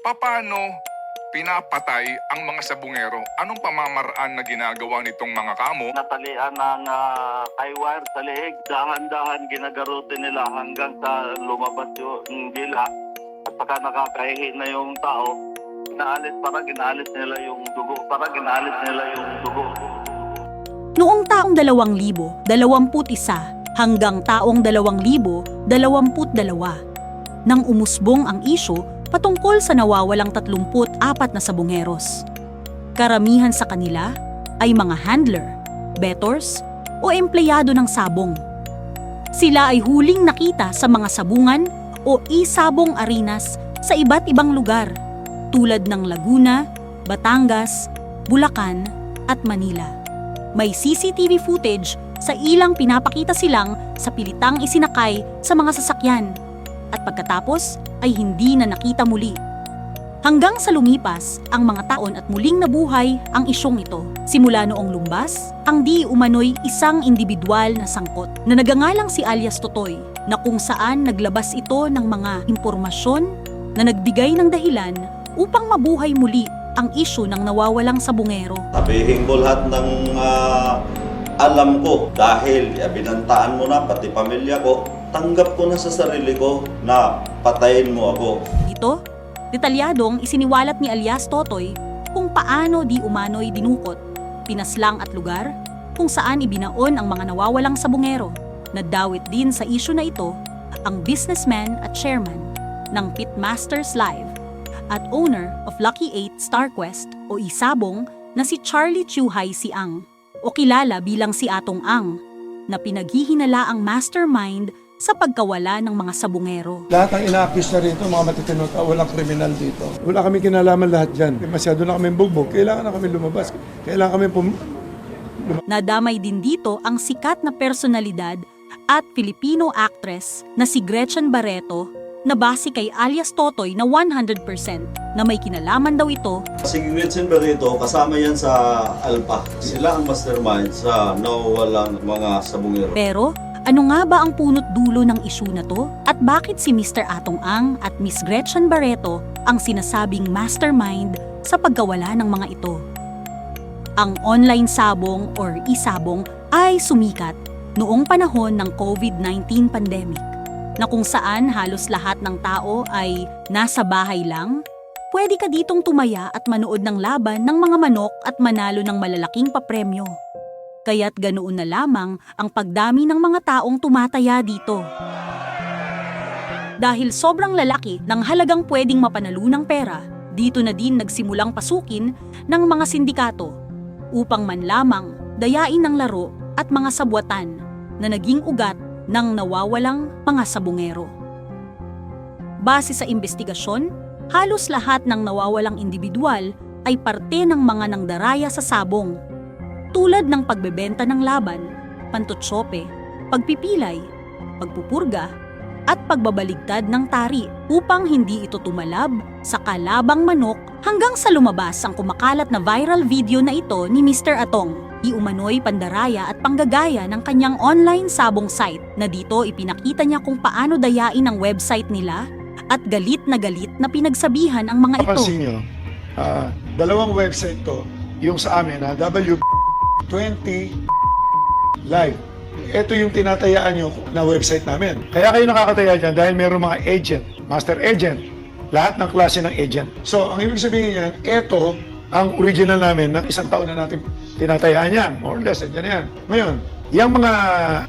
paano pinapatay ang mga sabungero? Anong pamamaraan na ginagawa nitong mga kamo? natalian ng uh, wire sa leeg. Dahan-dahan ginagarote nila hanggang sa lumabas yung dila. At saka nakakahihi na yung tao. Inaalis para ginaalis nila yung dugo. Para ginaalis nila yung dugo. Noong taong 2000, 21 hanggang taong 2022, nang umusbong ang isyu patungkol sa nawawalang 34 na sabungeros. Karamihan sa kanila ay mga handler, bettors o empleyado ng sabong. Sila ay huling nakita sa mga sabungan o isabong arenas sa iba't ibang lugar tulad ng Laguna, Batangas, Bulacan at Manila. May CCTV footage sa ilang pinapakita silang sa pilitang isinakay sa mga sasakyan at pagkatapos ay hindi na nakita muli. Hanggang sa lumipas ang mga taon at muling nabuhay ang isyong ito. Simula noong lumbas, ang di umano'y isang individual na sangkot na nagangalang si alias Totoy na kung saan naglabas ito ng mga impormasyon na nagbigay ng dahilan upang mabuhay muli ang isyu ng nawawalang sabungero. Sabihin ko lahat ng ah, alam ko dahil binantaan mo na pati pamilya ko, tanggap ko na sa sarili ko na patayin mo ako. Dito, detalyadong isiniwalat ni alias Totoy kung paano di umano'y dinukot, pinaslang at lugar kung saan ibinaon ang mga nawawalang sabungero. Nadawit din sa isyu na ito ang businessman at chairman ng Pitmasters Live at owner of Lucky 8 StarQuest o Isabong na si Charlie Chuhay Siang o kilala bilang si Atong Ang na pinaghihinala ang mastermind sa pagkawala ng mga sabungero. Lahat ng ina-accuse na rito, mga matitino tao, walang kriminal dito. Wala kami kinalaman lahat dyan. Masyado na kami bugbog. Kailangan na kami lumabas. Kailangan kami pum... Nadamay din dito ang sikat na personalidad at Filipino actress na si Gretchen Barreto na base kay alias Totoy na 100% na may kinalaman daw ito Si Gretchen Barreto, kasama yan sa Alpa. Sila ang mastermind sa nawawalang mga sabungero. pero ano nga ba ang punot dulo ng isyu na to? At bakit si Mr. Atong Ang at Miss Gretchen Barreto ang sinasabing mastermind sa pagkawala ng mga ito? Ang online sabong or isabong ay sumikat noong panahon ng COVID-19 pandemic na kung saan halos lahat ng tao ay nasa bahay lang, pwede ka ditong tumaya at manood ng laban ng mga manok at manalo ng malalaking papremyo. Kaya't ganoon na lamang ang pagdami ng mga taong tumataya dito. Dahil sobrang lalaki ng halagang pwedeng mapanalunang pera, dito na din nagsimulang pasukin ng mga sindikato upang man lamang dayain ng laro at mga sabwatan na naging ugat ng nawawalang mga sabungero. Base sa investigasyon, halos lahat ng nawawalang individual ay parte ng mga nangdaraya sa sabong tulad ng pagbebenta ng laban, pantutsope, pagpipilay, pagpupurga, at pagbabaligtad ng tari upang hindi ito tumalab sa kalabang manok hanggang sa lumabas ang kumakalat na viral video na ito ni Mr. Atong. Iumano'y pandaraya at panggagaya ng kanyang online sabong site na dito ipinakita niya kung paano dayain ang website nila at galit na galit na pinagsabihan ang mga ito. Papansin nyo, ah, dalawang website to. Yung sa amin, na W20 Live. Ito yung tinatayaan nyo na website namin. Kaya kayo nakakataya dyan dahil meron mga agent, master agent, lahat ng klase ng agent. So, ang ibig sabihin yan, ito ang original namin ng isang taon na natin tinatayaan yan. More or less, dyan yan. Ngayon, yung mga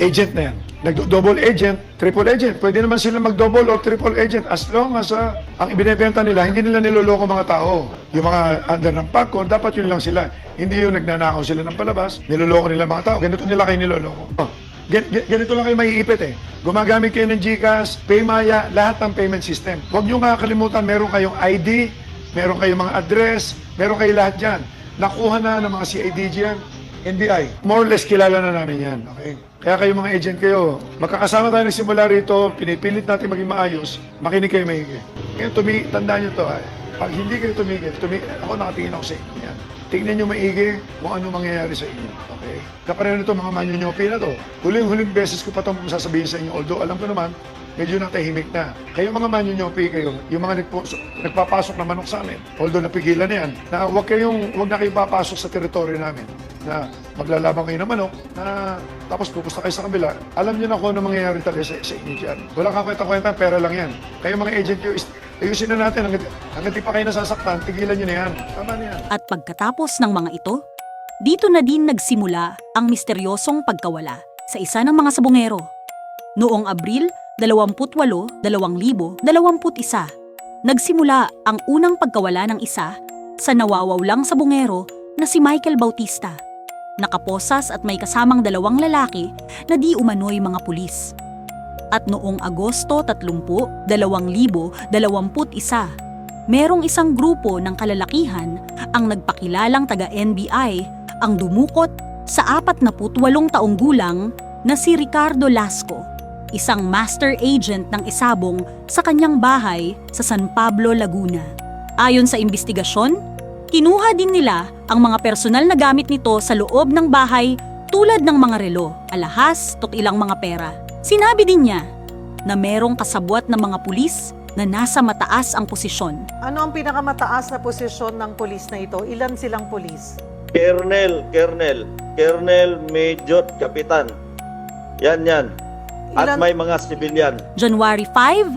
agent na yan, nagdo-double agent, triple agent, pwede naman sila mag-double or triple agent as long as ah, ang ibinebenta nila, hindi nila niloloko mga tao. Yung mga under ng PACO, dapat yun lang sila. Hindi yung nagnanakaw sila ng palabas, niloloko nila mga tao. Ganito nila kayo niloloko. Oh, gan- gan- ganito lang kayo maiipit eh. Gumagamit kayo ng GCash, Paymaya, lahat ng payment system. Huwag nyo kakalimutan, meron kayong ID, meron kayong mga address, meron kayo lahat dyan. Nakuha na ng mga CIDG yan, NBI. More or less kilala na namin yan. Okay? Kaya kayo mga agent kayo, magkakasama tayo nagsimula rito, pinipilit natin maging maayos, makinig kayo maigi. Kaya tumi, tandaan nyo to, ay, pag hindi kayo tumigil, tumi, ako nakatingin ako sa inyo. Yan. Tingnan nyo maigi kung ano mangyayari sa inyo. Okay? Kapareho nito mga manyonyopi na to. Huling-huling beses ko pa itong sasabihin sa inyo, although alam ko naman, medyo natahimik na. Kayo mga manyonyopi kayo, yung mga nagpo, nagpapasok na manok sa amin, although napigilan na yan, na huwag kayong, huwag na kayong papasok sa teritoryo namin na maglalaban kayo ng manok, na tapos pupusta kayo sa kabila, alam niyo na kung ano mangyayari talaga sa, sa inyo dyan. Wala kang kwenta-kwenta, pera lang yan. Kayo mga agent nyo, ayusin na natin, hanggang, di pa kayo nasasaktan, tigilan nyo na yan. Tama na yan. At pagkatapos ng mga ito, dito na din nagsimula ang misteryosong pagkawala sa isa ng mga sabungero. Noong Abril 28, 2021, nagsimula ang unang pagkawala ng isa sa nawawawlang sabungero na si Michael Bautista. Nakaposas at may kasamang dalawang lalaki na di umano'y mga pulis. At noong Agosto 30, 2021, merong isang grupo ng kalalakihan ang nagpakilalang taga-NBI ang dumukot sa 48 taong gulang na si Ricardo Lasco, isang master agent ng isabong sa kanyang bahay sa San Pablo, Laguna. Ayon sa investigasyon, kinuha din nila ang mga personal na gamit nito sa loob ng bahay tulad ng mga relo, alahas, tot ilang mga pera. Sinabi din niya na merong kasabwat ng mga pulis na nasa mataas ang posisyon Ano ang pinakamataas na posisyon ng pulis na ito? Ilan silang pulis? Kernel, Kernel, Kernel, Major, Kapitan. Yan, yan. At Ilan- may mga sibilyan. January 5,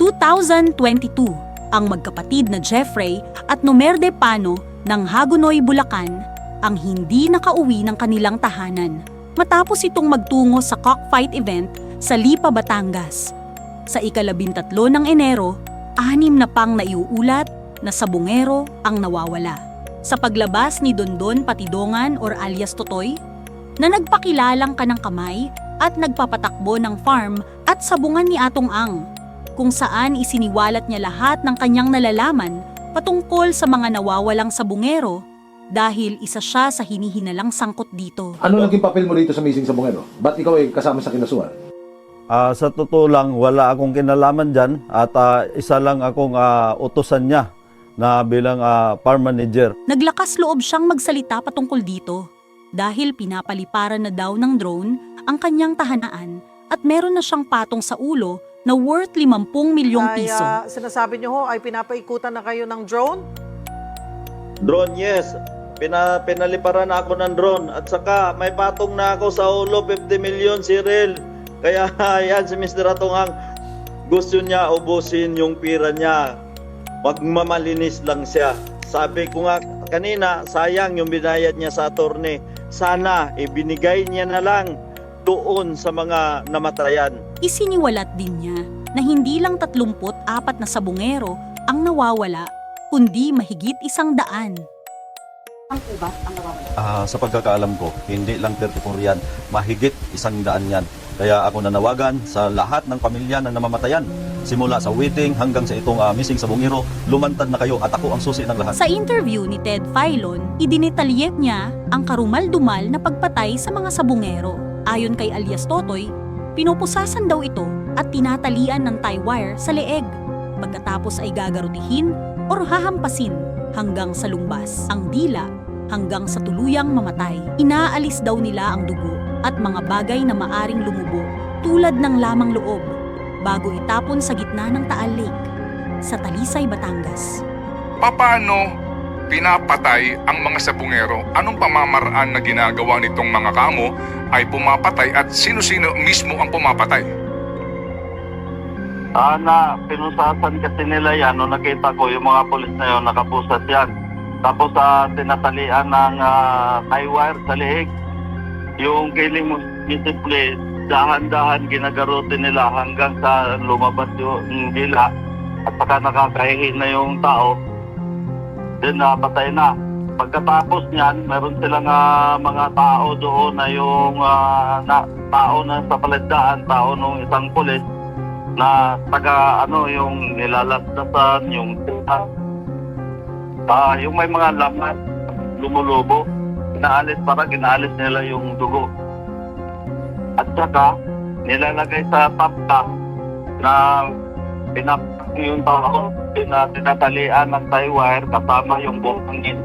2022, ang magkapatid na Jeffrey at Numerde Pano ng Hagonoy, Bulacan ang hindi nakauwi ng kanilang tahanan matapos itong magtungo sa cockfight event sa Lipa, Batangas. Sa ikalabintatlo ng Enero, anim na pang naiuulat na sabungero ang nawawala. Sa paglabas ni Dondon Patidongan or alias Totoy, na nagpakilalang kanang kamay at nagpapatakbo ng farm at sabungan ni Atong Ang, kung saan isiniwalat niya lahat ng kanyang nalalaman patungkol sa mga nawawalang sabungero dahil isa siya sa hinihinalang sangkot dito. Ano naging papel mo rito sa Missing Sabongero? Ba't ikaw ay kasama sa kinasuhan? Ah, sa totoo lang, wala akong kinalaman dyan at ah, isa lang akong ah, utusan niya na bilang ah, farm manager. Naglakas loob siyang magsalita patungkol dito dahil pinapaliparan na daw ng drone ang kanyang tahanaan at meron na siyang patong sa ulo na worth 50 milyong piso. Kaya sinasabi niyo ho ay pinapaikutan na kayo ng drone? Drone, yes. Pina, pinaliparan na ako ng drone at saka may patong na ako sa ulo 50 million Cyril. Kaya yan si Mr. Atungang gusto niya ubusin yung pira niya. Magmamalinis lang siya. Sabi ko nga kanina, sayang yung binayad niya sa attorney. Sana ibinigay niya na lang doon sa mga namatayan. Isiniwalat din niya na hindi lang 34 na sabungero ang nawawala, kundi mahigit isang daan. Ah, sa pagkakaalam ko, hindi lang 34 yan, mahigit isang daan yan. Kaya ako nanawagan sa lahat ng pamilya na namamatayan, simula sa waiting hanggang sa itong ah, missing sa Bungiro, lumantad na kayo at ako ang susi ng lahat. Sa interview ni Ted Filon, idinetalyet niya ang karumal-dumal na pagpatay sa mga sabungero. Ayon kay alias Totoy, pinupusasan daw ito at tinatalian ng tie wire sa leeg. Pagkatapos ay gagarutihin or hahampasin hanggang sa lumbas ang dila hanggang sa tuluyang mamatay. Inaalis daw nila ang dugo at mga bagay na maaring lumubo tulad ng lamang loob bago itapon sa gitna ng Taal Lake sa Talisay, Batangas. Paano pinapatay ang mga sabungero? Anong pamamaraan na ginagawa nitong mga kamo ay pumapatay at sino-sino mismo ang pumapatay? Ah, na pinusasan kasi nila yan, nung nakita ko yung mga polis na yun, nakapusat yan. Tapos sa tinatalian ng uh, tie wire sa lihig, yung kiling display, dahan-dahan ginagarote nila hanggang sa lumabas yung dila at saka nakakahihi na yung tao, then napatay na. Pagkatapos niyan, meron silang ah, mga tao doon na yung ah, na, tao na sa paladaan, tao nung isang pulis, na taga ano yung nilalagdasan yung ah yung may mga laman lumulubo. Inaalis para ginaalis nila yung dugo. At saka nilalagay sa tapta na pinap yung tao na tinatalian ng tie wire kasama yung buhangin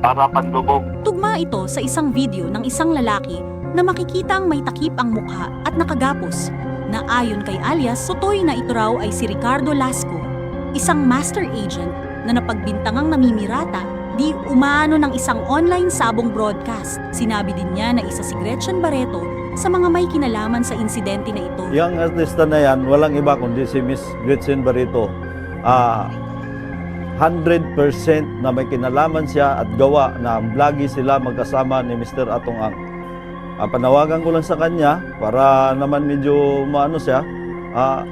para pandubog Tugma ito sa isang video ng isang lalaki na makikita ang may takip ang mukha at nakagapos na ayon kay alias Sotoy na ito raw ay si Ricardo Lasco, isang master agent na napagbintangang namimirata di umano ng isang online sabong broadcast. Sinabi din niya na isa si Gretchen Barreto sa mga may kinalaman sa insidente na ito. Yung artista na yan, walang iba kundi si Miss Gretchen Barreto. Ah, 100% na may kinalaman siya at gawa na vloggy sila magkasama ni Mr. Atong Ang. Ah, panawagan ko lang sa kanya para naman medyo maano siya, ah,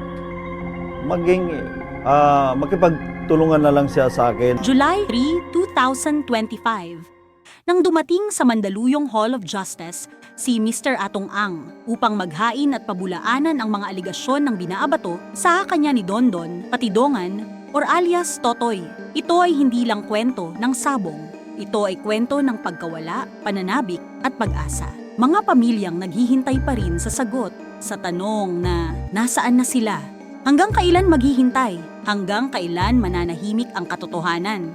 maging ah, makipagtulungan na lang siya sa akin. July 3, 2025. Nang dumating sa Mandaluyong Hall of Justice, si Mr. Atong Ang upang maghain at pabulaanan ang mga aligasyon ng binaabato sa kanya ni Dondon, Patidongan, or alias Totoy. Ito ay hindi lang kwento ng sabong. Ito ay kwento ng pagkawala, pananabik at pag-asa. Mga pamilyang naghihintay pa rin sa sagot sa tanong na nasaan na sila Hanggang kailan maghihintay? Hanggang kailan mananahimik ang katotohanan?